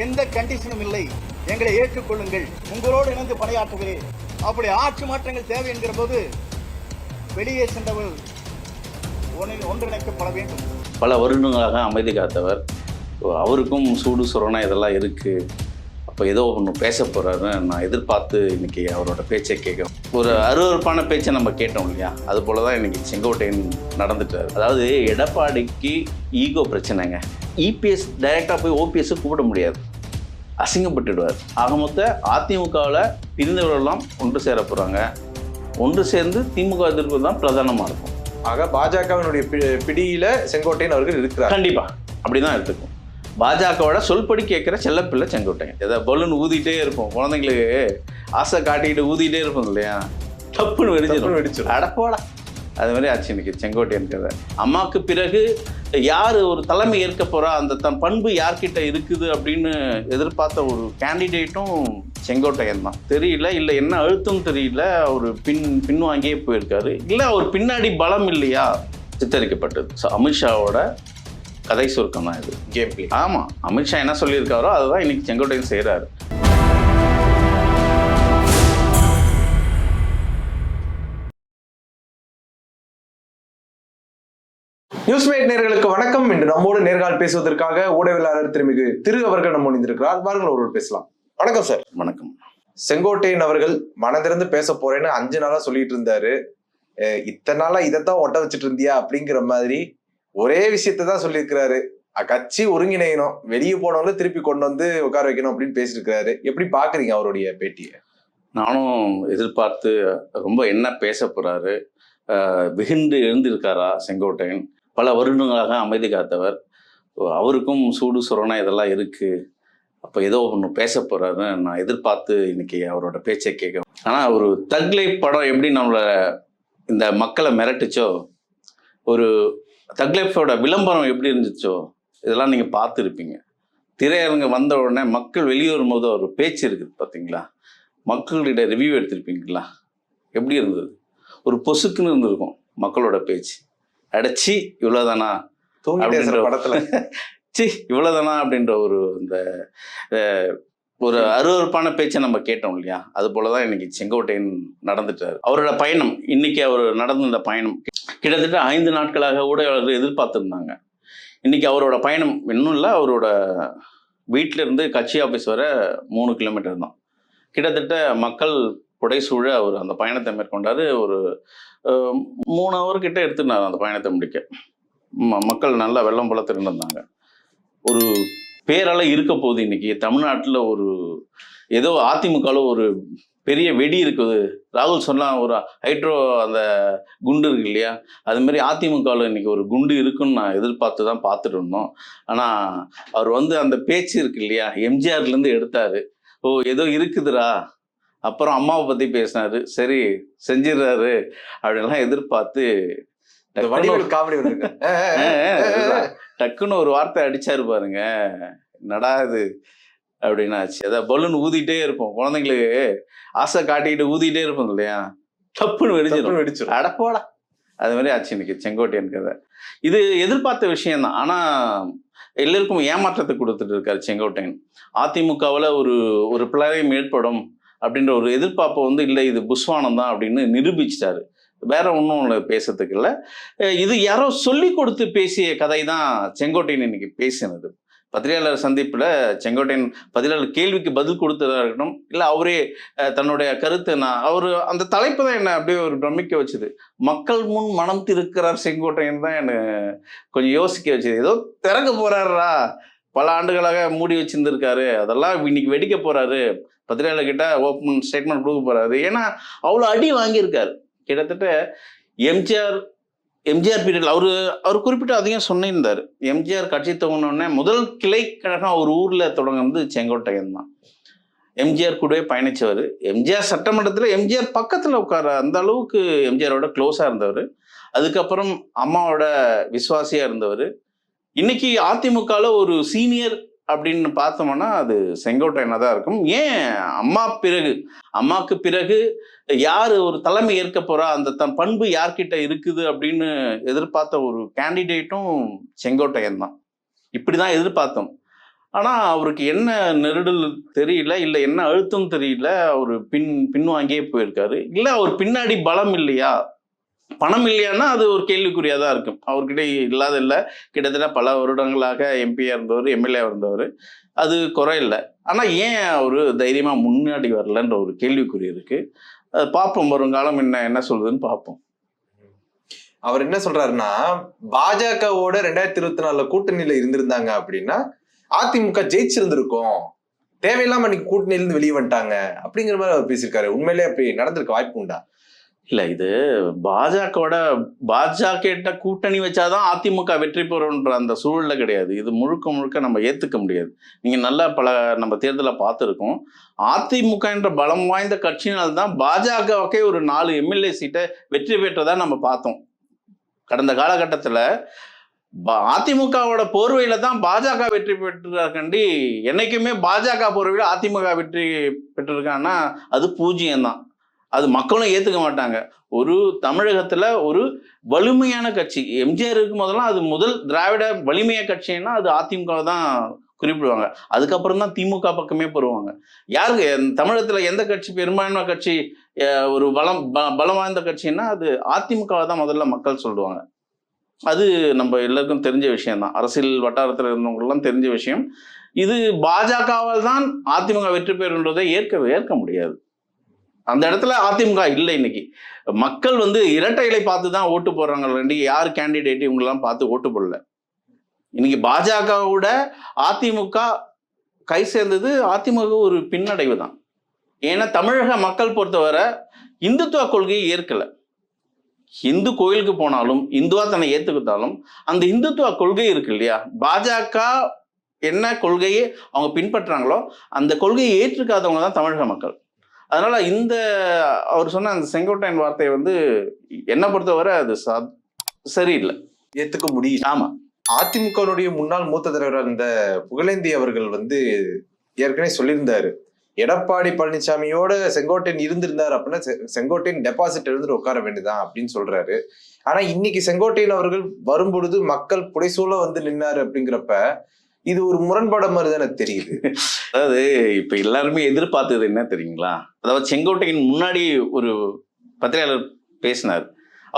எந்த கண்டிஷனும் இல்லை. எங்களை ஏற்றுக்கொள்ளுங்கள். உங்களோடு இணைந்து பணியாற்றுகிறேன். அப்படி ஆட்சி மாற்றங்கள் தேவை என்கிற போது வெளியே சென்றவர்கள் ஒன்றிணைக்கப்பட வேண்டும். பல வருடங்களாக அமைதி காத்தவர். அவருக்கும் சூடு சுரணா இதெல்லாம் இருக்குது அப்போ ஏதோ ஒன்று பேச போகிறாருன்னு நான் எதிர்பார்த்து இன்னைக்கு அவரோட பேச்சை கேட்குறோம். ஒரு அருவருப்பான பேச்சை நம்ம கேட்டோம் இல்லையா? அது போல தான் இன்னைக்கு செங்கோட்டையன் நடந்துட்டார். அதாவது எடப்பாடிக்கு ஈகோ பிரச்சனைங்க. இபிஎஸ் டைரெக்டாக போய் ஓபிஎஸ் கூப்பிட முடியாது. அசிங்கப்பட்டுடுவார். ஆக மொத்த அதிமுகவில் பிரிந்தவர்களெல்லாம் ஒன்று சேர போகிறாங்க ஒன்று சேர்ந்து திமுக எதிர்ப்பு தான் பிரதானமாக இருக்கும். ஆக பாஜகவினுடைய பிடியில செங்கோட்டையன் அவர்கள் இருக்கிறார். கண்டிப்பா. அப்படிதான் எடுத்துக்கும் பாஜகவோட சொல்படி கேட்குற செல்லப்பிள்ளை செங்கோட்டையன். ஏதாவது பலூன் ஊதிட்டே இருப்போம். குழந்தைங்களுக்கு ஆசை காட்டிக்கிட்டு ஊதிட்டே இருப்போம் இல்லையா? டப்புன்னு வெடிச்சிடும் வெடிச்சிடும். அடப்போடா அது மாதிரி ஆச்சு இன்னைக்கு செங்கோட்டையன் கதை அம்மாவுக்கு பிறகு யார் ஒரு தலைமை ஏற்க போறா? அந்த தன் பண்பு யார்கிட்ட இருக்குது அப்படின்னு எதிர்பார்த்த ஒரு கேண்டிடேட்டும் செங்கோட்டையன் தான் தெரியல இல்லை என்ன அழுத்தம் தெரியல அவர் பின் பின்வாங்கியே போயிருக்காரு. இல்லை அவர் பின்னாடி பலம் இல்லையா? சித்தரிக்கப்பட்டது. ஸோ அமித்ஷாவோட கதை சுருக்கம் தான் இது கேம் பிளே ஆமாம் அமித்ஷா என்ன சொல்லியிருக்காரோ அதுதான் இன்னைக்கு செங்கோட்டையன் செய்கிறாரு நியூஸ் மேட் நேர்களுக்கு வணக்கம். இன்று நம்மோடு நேர்கால் பேசுவதற்காக ஊடகவியலாளர் திருமிகு திரு அவர்கள் நம்ம இணைந்திருக்கிறார். வாருங்கள் ஒருவர் பேசலாம். வணக்கம் சார். வணக்கம். செங்கோட்டையன் அவர்கள் மனதிறந்து பேச போறேன்னு அஞ்சு நாளா சொல்லிட்டு இருந்தாரு. இத்தனை நாளா இதைத்தான் ஒட்ட வச்சுட்டு இருந்தியா அப்படிங்கிற மாதிரி ஒரே விஷயத்தை தான் சொல்லியிருக்கிறாரு. கட்சி ஒருங்கிணையணும் வெளியே போனவங்கள திருப்பி கொண்டு வந்து உட்கார வைக்கணும் அப்படின்னு பேசியிருக்கிறாரு. எப்படி பாக்குறீங்க அவருடைய பேட்டியை? நானும் எதிர்பார்த்து ரொம்ப என்ன பேச போகிறாரு விகிண்டு எழுந்திருக்காரா செங்கோட்டையன்? பல வருடங்களாக அமைதி காத்தவர். அவருக்கும் சூடு சுரணை இதெல்லாம் இருக்குது அப்போ ஏதோ ஒன்று பேச போகிறாருன்னு நான் எதிர்பார்த்து இன்னைக்கு அவரோட பேச்சை கேட்க ஆனால் ஒரு தக்லை படம் எப்படி நம்மளை இந்த மக்களை மிரட்டுச்சோ ஒரு தக்லைஃபோட விளம்பரம் எப்படி இருந்துச்சோ இதெல்லாம் நீங்கள் பார்த்துருப்பீங்க. திரையரங்கு வந்த உடனே மக்கள் வெளியே வரும்போது ஒரு பேச்சு இருக்குது பார்த்தீங்களா மக்கள்கிட்ட ரிவ்யூ எடுத்திருப்பீங்களா? எப்படி இருந்தது? ஒரு பொசுக்குன்னு இருந்திருக்கும் மக்களோட பேச்சு. அடைச்சி இவ்வளோதானா அப்படின்ற- படத்துல. சி இவ்வளோதானா அப்படின்ற ஒரு இந்த ஒரு அருவருப்பான பேச்சை நம்ம கேட்டோம் இல்லையா? அது போல தான் இன்னைக்கு செங்கோட்டையன் நடந்துட்டார். அவரோட பயணம் இன்னைக்கு அவர் நடந்த பயணம் கிட்டத்தட்ட ஐந்து நாட்களாக ஊடகங்கள் எதிர்பார்த்துருந்தாங்க. இன்னைக்கு அவரோட பயணம் இன்னும் இல்லை அவரோட வீட்டில இருந்து கட்சி ஆஃபீஸ் வர மூணு கிலோமீட்டர் தான். கிட்டத்தட்ட மக்கள் புடைசூழ அவர் அந்த பயணத்தை மேற்கொண்டாரு. ஒரு மூணு ஹவர் கிட்ட எடுத்துனார் அந்த பயணத்தை முடிக்க. ம- மக்கள் நல்லா வெள்ளம் போல திரண்டிருந்தாங்க ஒரு பேரால இருக்க போகுது இன்னைக்கு. தமிழ்நாட்டில் ஒரு ஏதோ அதிமுகவில் ஒரு பெரிய வெடி இருக்குது. ராகுல் சொன்னால் ஒரு ஹைட்ரோ அந்த குண்டு இருக்கு இல்லையா? அதுமாரி அதிமுகவில் இன்னைக்கு ஒரு குண்டு இருக்குன்னு நான் எதிர்பார்த்து தான் பார்த்துட்டு இருந்தோம். ஆனால் அவர் வந்து அந்த பேச்சு இருக்கு இல்லையா? எம்ஜிஆர்லேருந்து எடுத்தார். ஓ ஏதோ இருக்குதுடா. அப்புறம் அம்மாவை பற்றி பேசினாரு. சரி செஞ்சிடுறாரு. அப்படின்லாம் எதிர்பார்த்து டக்குன்னு ஒரு வார்த்தை அடிச்சாரு பாருங்க. இது? அப்படின்னாச்சு. அதான் பலூன் ஊதிட்டே இருப்போம். குழந்தைங்களுக்கு ஆசை காட்டிக்கிட்டு ஊதிட்டே இருப்போம் இல்லையா? டப்புன்னு வெடிச்சிடும் வெடிச்சிடும் அடப்போடா அது மாதிரி ஆச்சு இன்னைக்கு செங்கோட்டையன் கதை. இது எதிர்பார்த்த விஷயம்தான் ஆனா எல்லாருக்கும் ஏமாற்றத்தை கொடுத்துட்டு இருக்காரு செங்கோட்டையன். அதிமுகவில் ஒரு ஒரு பிளவையும் ஏற்படும் அப்படின்ற ஒரு எதிர்பார்ப்பை வந்து இல்லை இது புஸ்வானம் தான் அப்படின்னு நிரூபிச்சிட்டாரு. வேற ஒன்றும் பேசுறதுக்கு இல்லை. இது யாரோ சொல்லி கொடுத்து பேசிய கதை தான் செங்கோட்டையன் இன்னைக்கு பேசினது. பத்திரிகையாளர் சந்திப்பில் செங்கோட்டையன் பதிலாளர் கேள்விக்கு பதில் கொடுத்ததாக இருக்கட்டும் இல்லை அவரே தன்னுடைய கருத்து நான் அவர் அந்த தலைப்பு தான் என்ன அப்படியே ஒரு பிரமிக்க வச்சுது. மக்கள் முன் மனம் திருக்கிறார் செங்கோட்டையன் தான் என்னை கொஞ்சம் யோசிக்க வச்சது. ஏதோ திறக்க போறாருடா. பல ஆண்டுகளாக மூடி வச்சிருந்திருக்காரு. அதெல்லாம் இன்னைக்கு வெடிக்க போறாரு. பத்திரிகையாளர் கிட்ட ஓப்பன் ஸ்டேட்மெண்ட் கொடுக்க போறாரு. ஏன்னா அவ்வளோ அடி வாங்கியிருக்காரு. கிட்டத்தட்ட எம்ஜிஆர் எம்ஜிஆர் பீரியட் அவர் அவர் குறிப்பிட்டு அதையும் சொன்னிருந்தார். எம்ஜிஆர் கட்சி துவங்கினோடனே முதல் கிளை கழகம் ஒரு ஊரில் தொடங்குனது செங்கோட்டையன் தான். எம்ஜிஆர் கூடவே பயணிச்சவர். எம்ஜிஆர் சட்டமன்றத்தில் எம்ஜிஆர் பக்கத்தில் உட்கார அந்த அளவுக்கு எம்ஜிஆரோட க்ளோஸாக இருந்தவர். அதுக்கப்புறம் அம்மாவோட விசுவாசியாக இருந்தவர். இன்னைக்கு அதிமுகவில் ஒரு சீனியர் அப்படின்னு பார்த்தோம்னா அது செங்கோட்டையனாக தான் இருக்கும். ஏன் அம்மா பிறகு அம்மாவுக்கு பிறகு யார் ஒரு தலைமை ஏற்க போறா? அந்த தன் பண்பு யார்கிட்ட இருக்குது அப்படின்னு எதிர்பார்த்த ஒரு கேண்டிடேட்டும் செங்கோட்டையன் தான். இப்படி தான் எதிர்பார்த்தோம். ஆனா அவருக்கு என்ன நெருடல் தெரியல இல்ல என்ன அழுத்தம் தெரியல அவர் பின் பின்வாங்கியே போயிருக்காரு. இல்ல அவர் பின்னாடி பலம் இல்லையா? பணம் இல்லையான்னா அது ஒரு கேள்விக்குறியா தான் இருக்கும். அவர்கிட்ட இல்லாத இல்லை. கிட்டத்தட்ட பல வருடங்களாக எம்பியாக இருந்தவர் எம்எல்ஏ இருந்தவர். அது குறையில்லை ஆனால் ஆனா ஏன் அவர் தைரியமா முன்னாடி வரலன்ற ஒரு கேள்விக்குறி இருக்குது பார்ப்போம். வருங்காலம் என்ன என்ன சொல்லுதுன்னு பார்ப்போம். அவர் என்ன சொல்றாருன்னா பாஜகவோட ரெண்டாயிரத்தி இருபத்தி நாலுல கூட்டணியில இருந்திருந்தாங்க அப்படின்னா அதிமுக ஜெயிச்சிருந்திருக்கும். தேவையில்லாம இன்னைக்கு கூட்டணியில இருந்து வெளியே வந்துட்டாங்க. அப்படிங்கிற மாதிரி அவர் பேசியிருக்காரு. உண்மையிலேயே அப்படி நடந்திருக்க வாய்ப்பு உண்டா? இல்லை இது பாஜகவோட பாஜக கூட்டணி வச்சாதான் அதிமுக வெற்றி பெறும்ன்ற அந்த சூழலில் கிடையாது. இது முழுக்க முழுக்க நம்ம ஏற்றுக்க முடியாது. நீங்கள் நல்லா பல நம்ம தேர்தலை பார்த்துருக்கோம். அதிமுக என்ற பலம் வாய்ந்த கட்சியினால் தான் பாஜகவுக்கே ஒரு நாலு எம்எல்ஏ சீட்டை வெற்றி பெற்றதா நம்ம பார்த்தோம். கடந்த காலகட்டத்தில் பா- அதிமுகவோட போர்வையில தான் பாஜக வெற்றி பெற்றிருக்காண்டி என்னைக்குமே பாஜக போர்வையில் அதிமுக வெற்றி பெற்றிருக்கான்னா அது பூஜ்ஜியம் தான் அது மக்களும் ஏற்றுக்க மாட்டாங்க. ஒரு தமிழகத்தில் ஒரு வலிமையான கட்சி. எம்ஜிஆர் இருக்கும் போதெல்லாம் அது முதல் திராவிட வலிமைய கட்சின்னா அது அதிமுக தான் குறிப்பிடுவாங்க. அதுக்கப்புறம் தான் திமுக பக்கமே போடுவாங்க. யாருக்கு? தமிழகத்தில் எந்த கட்சி பெரும்பான்மை கட்சி ஒரு பலம் ப- பலம் வாய்ந்த கட்சின்னா அது அதிமுகவை தான் முதல்ல மக்கள் சொல்லுவாங்க. அது நம்ம எல்லாருக்கும் தெரிஞ்ச விஷயம்தான் அரசியல் வட்டாரத்தில் இருந்தவங்களுக்குலாம் தெரிஞ்ச விஷயம். இது பாஜகவால் தான் அதிமுக வெற்றி பெறுன்றதை ஏற்க ஏற்க முடியாது. அந்த இடத்துல அதிமுக இல்லை இன்னைக்கு. மக்கள் வந்து இரட்டை இலை பார்த்து தான் ஓட்டு போடுறாங்க இன்னைக்கு யார் கேண்டிடேட் இவங்கெல்லாம் பார்த்து ஓட்டு போடல. இன்னைக்கு பாஜகவோட அதிமுக கை சேர்ந்தது அதிமுக ஒரு பின்னடைவு தான். ஏன்னா தமிழக மக்கள் பொறுத்தவரை இந்துத்துவ கொள்கையை ஏற்கல. இந்து கோயிலுக்கு போனாலும் இந்துவா தன்னை ஏத்துக்கிட்டாலும் அந்த இந்துத்துவ கொள்கை இருக்கு இல்லையா? பாஜக என்ன கொள்கையை அவங்க பின்பற்றாங்களோ அந்த கொள்கையை ஏற்றுக்காதவங்க தான் தமிழக மக்கள். அதனால இந்த அவர் சொன்ன அந்த செங்கோட்டையன் வார்த்தை வந்து என்னை பொறுத்தவரை அது சரியில்லை. ஏத்துக்க முடியும் ஆமா. அதிமுகவுடைய முன்னாள் மூத்த தலைவர் அந்த புகழேந்தி அவர்கள் வந்து ஏற்கனவே சொல்லியிருந்தாரு. எடப்பாடி பழனிசாமியோட செங்கோட்டையன் இருந்திருந்தார் அப்படின்னா செங்கோட்டையன் டெபாசிட் எழுந்துட்டு உட்கார வேண்டியதான் அப்படின்னு சொல்றாரு. ஆனா இன்னைக்கு செங்கோட்டையன் அவர்கள் வரும்பொழுது மக்கள் புடைசூழ வந்து நின்னாரு அப்படிங்கிறப்ப இது ஒரு முரண்பாடு மாதிரி தானே தெரியுது. அதாவது இப்ப எல்லாருமே எதிர்பார்த்தது என்ன தெரியுங்களா? அதாவது செங்கோட்டையின் முன்னாடி ஒரு பத்திரிகையாளர் பேசினார்.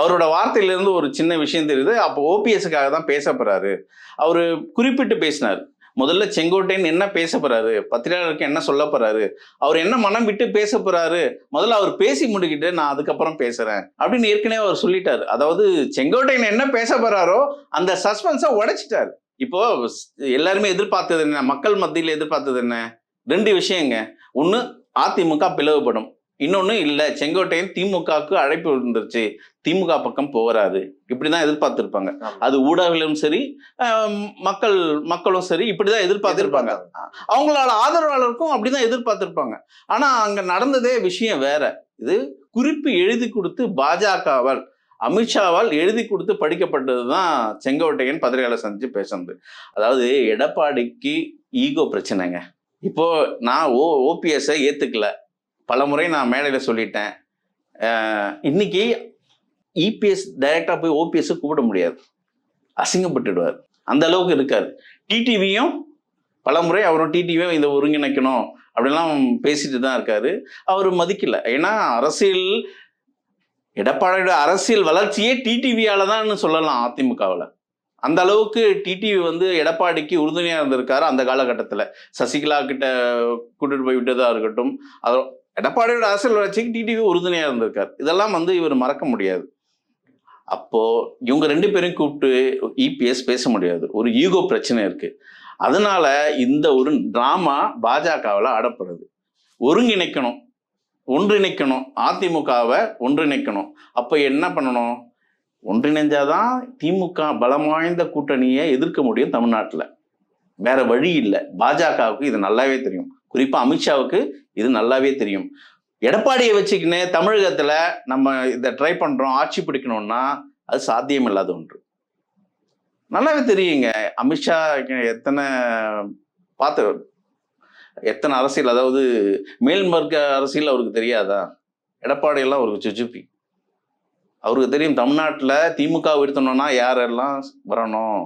அவரோட வார்த்தையிலிருந்து ஒரு சின்ன விஷயம் தெரியுது. அப்போ ஓபிஎஸ்க்காக தான் பேச போறாரு அவரு குறிப்பிட்டு பேசினார். முதல்ல செங்கோட்டையன் என்ன பேச போறாரு பத்திரிகையாளருக்கு என்ன சொல்ல போறாரு? அவர் என்ன மனம் விட்டு பேச போறாரு? முதல்ல அவர் பேசி முடிக்கிட்டு நான் அதுக்கப்புறம் பேசுறேன் அப்படின்னு ஏற்கனவே அவர் சொல்லிட்டாரு. அதாவது செங்கோட்டையன் என்ன பேச போறாரோ அந்த சஸ்பென்ஸை உடைச்சிட்டாரு. இப்போ எல்லாருமே எதிர்பார்த்தது என்ன? மக்கள் மத்தியில் எதிர்பார்த்தது என்ன? ரெண்டு விஷயங்க. ஒன்று அதிமுக பிளவுபடும். இன்னொன்று இல்லை செங்கோட்டையன் திமுகவுக்கு அழைப்பு விழுந்துருச்சு. திமுக பக்கம் போறாரு இப்படிதான் எதிர்பார்த்திருப்பாங்க. ஆமா. அது ஊடகங்களும் சரி மக்கள் மக்களும் சரி இப்படிதான் எதிர்பார்த்திருப்பாங்க. அவங்களோட ஆதரவாளருக்கும் அப்படிதான் எதிர்பார்த்திருப்பாங்க. ஆனா அங்க நடந்ததே விஷயம் வேற. இது குறிப்பு எழுதி கொடுத்து பாஜகவால் அமித்ஷாவால் எழுதி கொடுத்து படிக்கப்பட்டது தான் செங்கோட்டையன் பத்திரிகையாளர் சந்திச்சு பேசுனது. அதாவது எடப்பாடிக்கு ஈகோ பிரச்சனைங்க. இப்போ நான் ஓ ஓபிஎஸ்ஸை ஏற்றுக்கல பல முறை நான் மேடையில் சொல்லிட்டேன். இன்னைக்கு இபிஎஸ் டைரக்டாக போய் ஓபிஎஸ் கூப்பிட முடியாது. அசிங்கப்பட்டுடுவார். அந்த அளவுக்கு இருக்காது டிடிவியும் பல முறை அவரும் டிடிவியும் இதை ஒருங்கிணைக்கணும் அப்படிலாம் பேசிட்டு தான் இருக்காரு. அவர் மதிக்கல. ஏன்னா அரசியல் எடப்பாடியோட அரசியல் வளர்ச்சியே டிடிவியால தான் சொல்லலாம் அதிமுகவில். அந்த அளவுக்கு டிடிவி வந்து எடப்பாடிக்கு உறுதுணையாக இருந்திருக்காரு அந்த காலகட்டத்தில். சசிகலா கிட்ட கூட்டிட்டு போய் விட்டதா இருக்கட்டும். அது எடப்பாடியோட அரசியல் வளர்ச்சிக்கு டிடிவி உறுதுணையாக இருந்திருக்காரு. இதெல்லாம் வந்து இவர் மறக்க முடியாது. அப்போ இவங்க ரெண்டு பேரையும் கூப்பிட்டு இபிஎஸ் பேச முடியாது. ஒரு ஈகோ பிரச்சனை இருக்கு. அதனால இந்த ஒரு டிராமா பாஜகவில் ஆடப்படுது. ஒருங்கிணைக்கணும். ஒன்றிணைக்கணும். அதிமுகவை ஒன்றிணைக்கணும். அப்போ என்ன பண்ணணும்? ஒன்றிணைஞ்சாதான் திமுக பலம் வாய்ந்த கூட்டணியை எதிர்க்க முடியும் தமிழ்நாட்டில். வேற வழி இல்லை. பாஜகவுக்கு இது நல்லாவே தெரியும். குறிப்பாக அமித்ஷாவுக்கு இது நல்லாவே தெரியும். எடப்பாடியை வச்சுக்கின்னு தமிழகத்தில் நம்ம இதை ட்ரை பண்ணுறோம் ஆட்சி பிடிக்கணும்னா அது சாத்தியம் இல்லாத ஒன்று. நல்லாவே தெரியுங்க. அமித்ஷா எத்தனை பார்த்து எத்தனை அரசியல் அதாவது மேல்மர்க்க அரசியல் அவருக்கு தெரியாதா? எடப்பாடியெல்லாம் அவருக்கு சுச்சுப்பி அவருக்கு தெரியும் தமிழ்நாட்டில் திமுக உயர்த்தணும்னா யாரெல்லாம் வரணும்?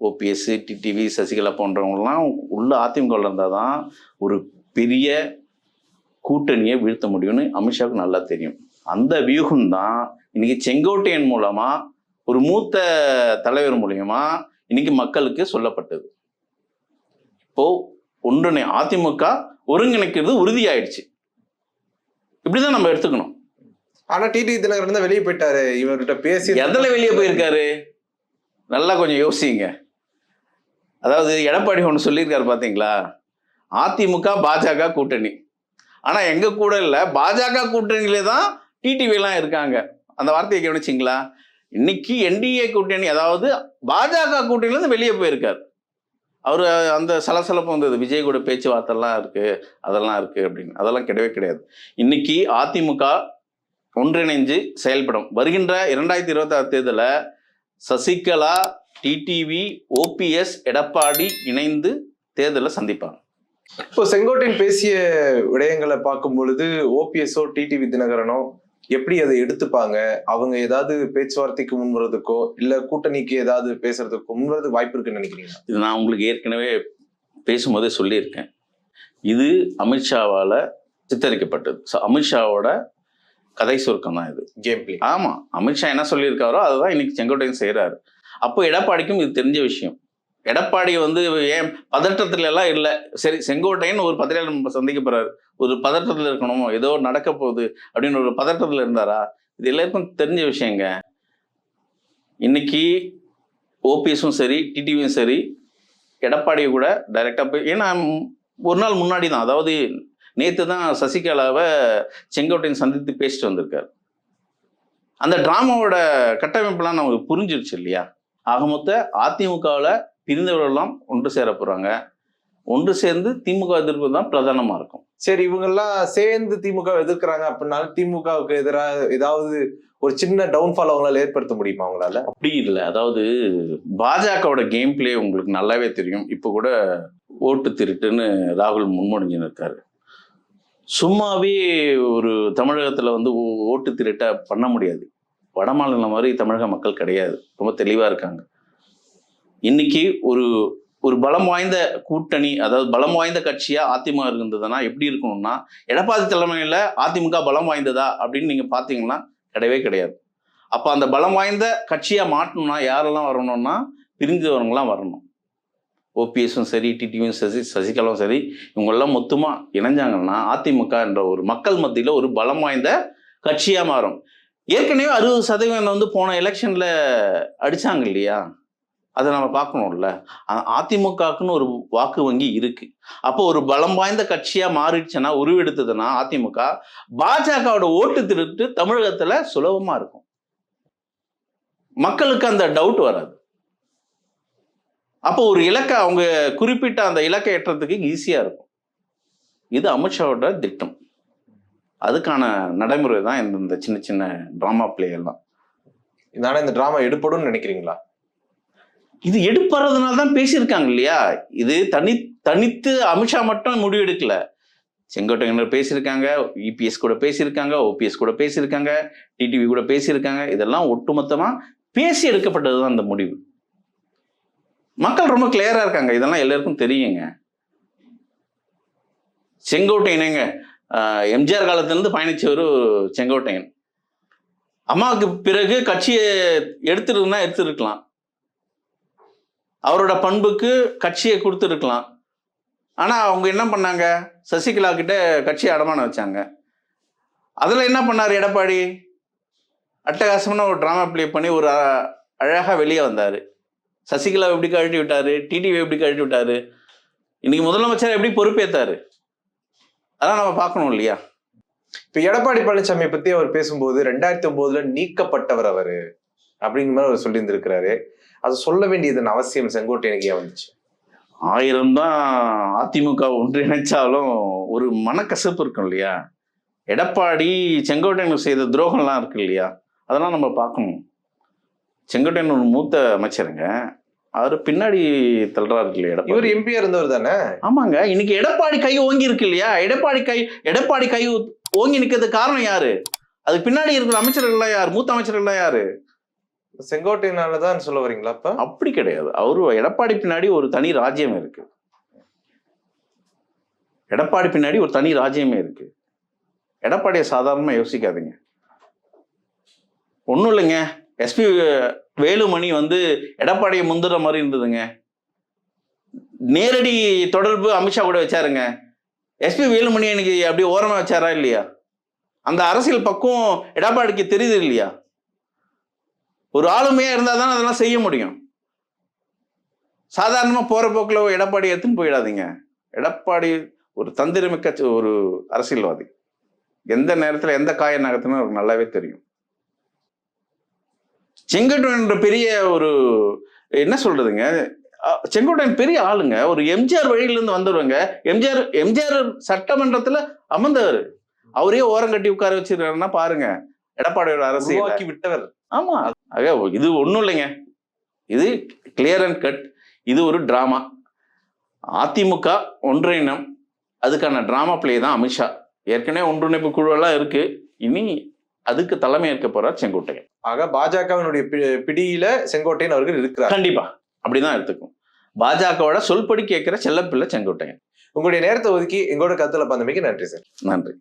ஓபிஎஸ் டிடிவி சசிகலா போன்றவங்கலாம் உள்ள அதிமுக இருந்தால் தான் ஒரு பெரிய கூட்டணியை வீழ்த்த முடியும்னு அமித்ஷாவுக்கு நல்லா தெரியும். அந்த வியூகம் தான் இன்னைக்கு செங்கோட்டையன் மூலமா ஒரு மூத்த தலைவர் மூலியமா இன்னைக்கு மக்களுக்கு சொல்லப்பட்டது. இப்போ ஒன்றிணை அதிமுக ஒருங்கிணைக்கிறது உறுதியாயிடுச்சு. இப்படிதான் நம்ம எடுத்துக்கணும். ஆனா டிடி தினகரன் தான் வெளியே போயிட்டாரு. இவர்கிட்ட பேசி எதில் வெளியே போயிருக்காரு? நல்லா கொஞ்சம் யோசிங்க. அதாவது எடப்பாடி ஒன்று சொல்லியிருக்காரு பார்த்தீங்களா அதிமுக பாஜக கூட்டணி. ஆனால் எங்க கூட இல்லை. பாஜக கூட்டணியிலே தான் டிடிவிலாம் இருக்காங்க. அந்த வார்த்தையை கவனிச்சிங்களா? இன்னைக்கு என்டிஏ கூட்டணி அதாவது பாஜக கூட்டணியிலேருந்து வெளியே போயிருக்கார். அவர் அந்த சலசலப்பு வந்தது. விஜய் கூட பேச்சுவார்த்தைலாம் இருக்குது அதெல்லாம் இருக்குது அப்படின்னு. அதெல்லாம் கிடையவே கிடையாது. இன்னைக்கு அதிமுக ஒன்றிணைஞ்சு செயல்படும். வருகின்ற இரண்டாயிரத்தி இருபத்தி ஆறு தேர்தலில் சசிகலா டிடிவி ஓபிஎஸ் எடப்பாடி இணைந்து தேர்தலை சந்திப்பாங்க. இப்போ செங்கோட்டையன் பேசிய விடயங்களை பார்க்கும் பொழுது ஓபிஎஸ்ஓ டிடிவி தினகரனோ எப்படி அதை எடுத்துப்பாங்க? அவங்க ஏதாவது பேச்சுவார்த்தைக்கு முன்வரதுக்கோ இல்ல கூட்டணிக்கு ஏதாவது பேசுறதுக்கோ முன்வரதுக்கு வாய்ப்பு இருக்குன்னு நினைக்கிறீங்களா? இது நான் உங்களுக்கு ஏற்கனவே பேசும்போதே சொல்லியிருக்கேன். இது அமித்ஷாவால் சித்தரிக்கப்பட்டது. ஸோ அமித்ஷாவோட கதை சுருக்கம் தான் இது. கேம் பிளே ஆமாம் அமித்ஷா என்ன சொல்லியிருக்காரோ அதுதான் இன்னைக்கு செங்கோட்டையன் செய்கிறாரு அப்போ எடப்பாடிக்கும் இது தெரிஞ்ச விஷயம். எடப்பாடி வந்து ஏன் பதற்றத்துல எல்லாம் இல்லை. சரி செங்கோட்டையன் ஒரு பத்திரிகையாளர் நம்ம சந்திக்க போறாரு. ஒரு பதற்றத்தில் இருக்கணும் ஏதோ நடக்க போகுது அப்படின்னு ஒரு பதற்றத்தில் இருந்தாரா? இது எல்லாருக்கும் தெரிஞ்ச விஷயங்க இன்னைக்கு ஓபிஎஸும் சரி டிடிவியும் சரி எடப்பாடியை கூட டைரெக்டாக போய் ஏன்னா ஒரு நாள் முன்னாடி தான் அதாவது நேற்று தான் சசிகலாவை செங்கோட்டையன் சந்தித்து பேசிட்டு வந்திருக்காரு. அந்த டிராமாவோட கட்டமைப்புலாம் நமக்கு புரிஞ்சிருச்சு இல்லையா? ஆக மொத்த அதிமுகவில் பிரிந்தவர்கள்லாம் ஒன்று சேர போகிறாங்க ஒன்று சேர்ந்து திமுக எதிர்ப்பு தான் பிரதானமாக இருக்கும். சரி இவங்க எல்லாம் சேர்ந்து திமுக எதிர்க்கிறாங்க அப்படின்னாலும் திமுகவுக்கு எதிராக ஏதாவது ஒரு சின்ன டவுன்ஃபால் அவங்களால ஏற்படுத்த முடியுமா அவங்களால? அப்படி இல்லை. அதாவது பாஜகவோட கேம் பிளே உங்களுக்கு நல்லாவே தெரியும். இப்போ கூட ஓட்டு திருட்டுன்னு ராகுல் முன்மொழிஞ்சுன்னு இருக்காரு சும்மாவே ஒரு தமிழகத்தில் வந்து ஓட்டு திருட்டை பண்ண முடியாது. வட மாநிலம் மாதிரி தமிழக மக்கள் கிடையாது. ரொம்ப தெளிவாக இருக்காங்க. இன்னைக்கு ஒரு ஒரு பலம் வாய்ந்த கூட்டணி அதாவது பலம் வாய்ந்த கட்சியா அதிமுக இருந்ததுன்னா எப்படி இருக்கணும்னா எடப்பாடி தலைமையில அதிமுக பலம் வாய்ந்ததா அப்படின்னு நீங்க பாத்தீங்கன்னா கிடையவே கிடையாது. அப்ப அந்த பலம் வாய்ந்த கட்சியா மாட்டணும்னா யாரெல்லாம் வரணும்னா பிரிஞ்சவங்களாம் வரணும். ஓபிஎஸும் சரி டிடிவியும் சசி சசிகலாவும் சரி இவங்கெல்லாம் மொத்தமா இணைஞ்சாங்கன்னா அதிமுக என்ற ஒரு மக்கள் மத்தியில ஒரு பலம் வாய்ந்த கட்சியா மாறும். ஏற்கனவே அறுபது சதவீதம் வந்து போன எலெக்ஷன்ல அடிச்சாங்க இல்லையா? அதை நம்ம பார்க்கணும்ல. அதிமுகக்குன்னு ஒரு வாக்கு வங்கி இருக்கு. அப்போ ஒரு பலம் வாய்ந்த கட்சியா மாறிடுச்சுன்னா உருவெடுத்ததுன்னா அதிமுக பாஜகவோட ஓட்டு திருட்டு தமிழகத்துல சுலபமா இருக்கும். மக்களுக்கு அந்த டவுட் வராது. அப்போ ஒரு இலக்கை அவங்க குறிப்பிட்ட அந்த இலக்கை எட்டுறதுக்கு ஈஸியா இருக்கும். இது அமித்ஷாவோட திட்டம். அதுக்கான நடைமுறை தான் இந்த சின்ன சின்ன ட்ராமா பிளே எல்லாம். இதனால இந்த ட்ராமா எடுப்படும்னு நினைக்கிறீங்களா? இது எடுப்பறதுனால தான் பேசியிருக்காங்க இல்லையா? இது தனி தனித்து அமித்ஷா மட்டும் முடிவு எடுக்கல. செங்கோட்டையனர் பேசியிருக்காங்க இபிஎஸ் கூட பேசியிருக்காங்க ஓபிஎஸ் கூட பேசியிருக்காங்க டிடிவி கூட பேசியிருக்காங்க. இதெல்லாம் ஒட்டுமொத்தமாக பேசி எடுக்கப்பட்டது தான் அந்த முடிவு. மக்கள் ரொம்ப கிளியராக இருக்காங்க. இதெல்லாம் எல்லாருக்கும் தெரியுங்க. செங்கோட்டையனுங்க எம்ஜிஆர் காலத்திலிருந்து பயணிச்சவர் செங்கோட்டையன். அம்மாவுக்கு பிறகு கட்சியை எடுத்துருந்தா எடுத்துருக்கலாம். அவரோட பண்புக்கு கட்சியை கொடுத்துருக்கலாம். ஆனால் அவங்க என்ன பண்ணாங்க? சசிகலா கிட்ட கட்சியை அடமானம் வச்சாங்க. அதில் என்ன பண்ணார் எடப்பாடி? அட்டகாசமான ஒரு ட்ராமா ப்ளே பண்ணி ஒரு அழகாக வெளியே வந்தார். சசிகலா எப்படி கழட்டி விட்டார்? டிடிவி எப்படி கழட்டி விட்டாரு? இன்னைக்கு முதலமைச்சர் எப்படி பொறுப்பேற்றார் அதான் நம்ம பார்க்கணும் இல்லையா? இப்போ எடப்பாடி பழனிசாமியை பற்றி அவர் பேசும்போது ரெண்டாயிரத்தி ஒன்பதுல நீக்கப்பட்டவர் அவர். அப்படிங்கிற மாதிரி அவர் சொல்லியிருந்திருக்கிறாரு. அது சொல்ல வேண்டியதன் அவசியம் செங்கோட்டையனுக்கு ஏன் வந்துச்சு. ஆயிரம் தான் அதிமுக ஒன்றிணைச்சாலும் ஒரு மனக்கசப்பு இருக்கும் இல்லையா? எடப்பாடி செங்கோட்டையனுக்கு செய்த துரோகம்லாம் இருக்கு இல்லையா? அதெல்லாம் நம்ம பார்க்கணும். செங்கோட்டையன் ஒரு மூத்த அமைச்சருங்க. அவர் பின்னாடி தள்ளுறாரு இல்லையா இவர் எடப்பாடி எம்பியா இருந்தவர் தானே? ஆமாங்க. இன்னைக்கு எடப்பாடி கை ஓங்கி இருக்கு இல்லையா? எடப்பாடி கை எடப்பாடி கை ஓங்கி நிற்கிறதுக்கு காரணம் யாரு? அதுக்கு பின்னாடி இருக்கிற அமைச்சர்கள்லாம் யார்? மூத்த அமைச்சர்கள்லாம் யாரு? செங்கோட்டையினாலதான் சொல்ல வரீங்களா அப்ப? அப்படி கிடையாது. அவரு எடப்பாடி பின்னாடி ஒரு தனி ராஜ்யம் இருக்கு. எடப்பாடி பின்னாடி ஒரு தனி ராஜ்யமே இருக்கு. எடப்பாடியை சாதாரணமா யோசிக்காதீங்க. ஒன்றும் இல்லைங்க. எஸ்பி வேலுமணி வந்து எடப்பாடியை முந்துற மாதிரி இருந்ததுங்க. நேரடி தொடர்பு அமித்ஷா கூட வச்சாருங்க. எஸ்பி வேலுமணி இன்னைக்கு அப்படியே ஓரமாக வச்சாரா இல்லையா? அந்த அரசியல் பக்கம் எடப்பாடிக்கு தெரியுது இல்லையா? ஒரு ஆளுமையா இருந்தால் தான் அதெல்லாம் செய்ய முடியும். சாதாரணமா போற போக்குல எடப்பாடி எடுத்துன்னு போயிடாதீங்க. எடப்பாடி ஒரு தந்திரமிக்க ஒரு அரசியல்வாதி. எந்த நேரத்துல எந்த காய நகர்த்துன்னு அவருக்கு நல்லாவே தெரியும். செங்கோட்டையன் என்ற பெரிய ஒரு என்ன சொல்றதுங்க? செங்கோட்டையன் பெரிய ஆளுங்க. ஒரு எம்ஜிஆர் வழியில இருந்து வந்தவங்க எம்ஜிஆர் எம்ஜிஆர் சட்டமன்றத்துல அமர்ந்தவர். அவரே ஓரம் கட்டி உட்கார வச்சிருக்காருன்னா பாருங்க. எடப்பாடியோட உருவாக்கி விட்டவர். ஆமா. ஆக இது ஒண்ணும் இல்லைங்க. இது கிளியர் அண்ட் கட் இது ஒரு டிராமா அதிமுக ஒன்றியம் அதுக்கான டிராமா பிளே தான் அமித்ஷா. ஏற்கனவே ஒன்றிணைப்பு குழுவெல்லாம் இருக்கு. இனி அதுக்கு தலைமை ஏற்க போறார் செங்கோட்டையன். ஆக பாஜகவினுடைய பிடியில செங்கோட்டையன் அவர்கள் இருக்கிறார். கண்டிப்பா. அப்படிதான் எடுத்துக்கும். பாஜகவோட சொல்படி கேட்கிற செல்லப்பிள்ளை செங்கோட்டையன். உங்களுடைய நேரத்தை ஒதுக்கி எங்களோட கருத்துல பந்தமைக்கு நன்றி சார். நன்றி.